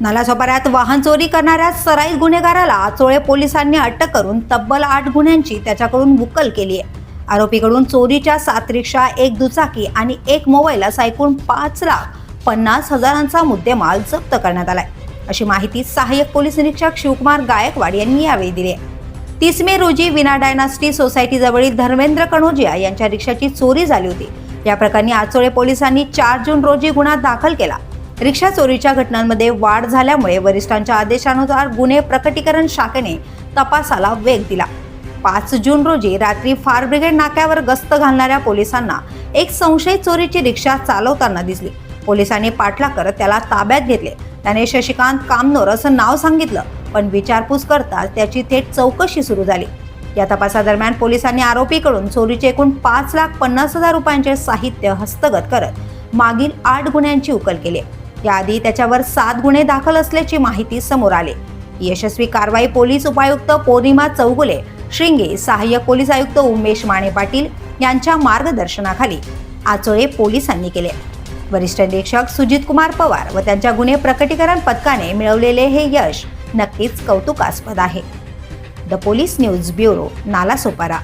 नालासोपाऱ्यात वाहन चोरी करणाऱ्या सराई गुन्हेगाराला आचोळे पोलिसांनी अटक करून तब्बल आठ गुन्ह्यांची त्याच्याकडून बुकल केली आहे. आरोपीकडून चोरीच्या सात रिक्षा एक दुचाकी आणि एक मोबाईल असा एकूण पाच लाख पन्नास हजारांचा मुद्देमाल जप्त करण्यात आलाय. अशी माहिती सहाय्यक पोलीस निरीक्षक शिवकुमार गायकवाड यांनी यावेळी दिली आहे. तीस मे रोजी विना डायनास्टी सोसायटी जवळील धर्मेंद्र कणोजिया यांच्या रिक्षाची चोरी झाली होती. या प्रकरणी आचोळे पोलिसांनी चार जून रोजी गुन्हा दाखल केला. रिक्षा चोरीच्या घटनांमध्ये वाढ झाल्यामुळे वरिष्ठांच्या आदेशानुसार गुन्हे प्रकटीकरण शाखेने तपासाला वेग दिला. पाच जून रोजी रात्री फायर ब्रिगेड नाक्यावर गस्त घालणाऱ्या पोलिसांना एक संशयित चोरीची रिक्षा चालवताना दिसली. पोलिसांनी पाठला करत त्याला ताब्यात घेतले. त्याने शशिकांत कामनोर असं नाव सांगितलं पण विचारपूस करताच त्याची थेट चौकशी सुरू झाली. या तपासादरम्यान पोलिसांनी आरोपीकडून चोरीचे एकूण पाच लाख पन्नास हजार रुपयांचे साहित्य हस्तगत करत मागील आठ गुन्ह्यांची उकल केली याआधी त्याच्यावर सात गुन्हे दाखल असल्याची माहिती समोर आली. यशस्वी कारवाई पोलीस उपायुक्त पौर्णिमा चौगुले श्रिंगे सहाय्यक पोलीस आयुक्त उमेश माने पाटील यांच्या मार्गदर्शनाखाली आचोळे पोलिसांनी केले. वरिष्ठ निरीक्षक सुजित कुमार पवार व त्यांच्या गुन्हे प्रकटीकरण पथकाने मिळवलेले हे यश नक्कीच कौतुकास्पद आहे. The police news bureau Nalasopara.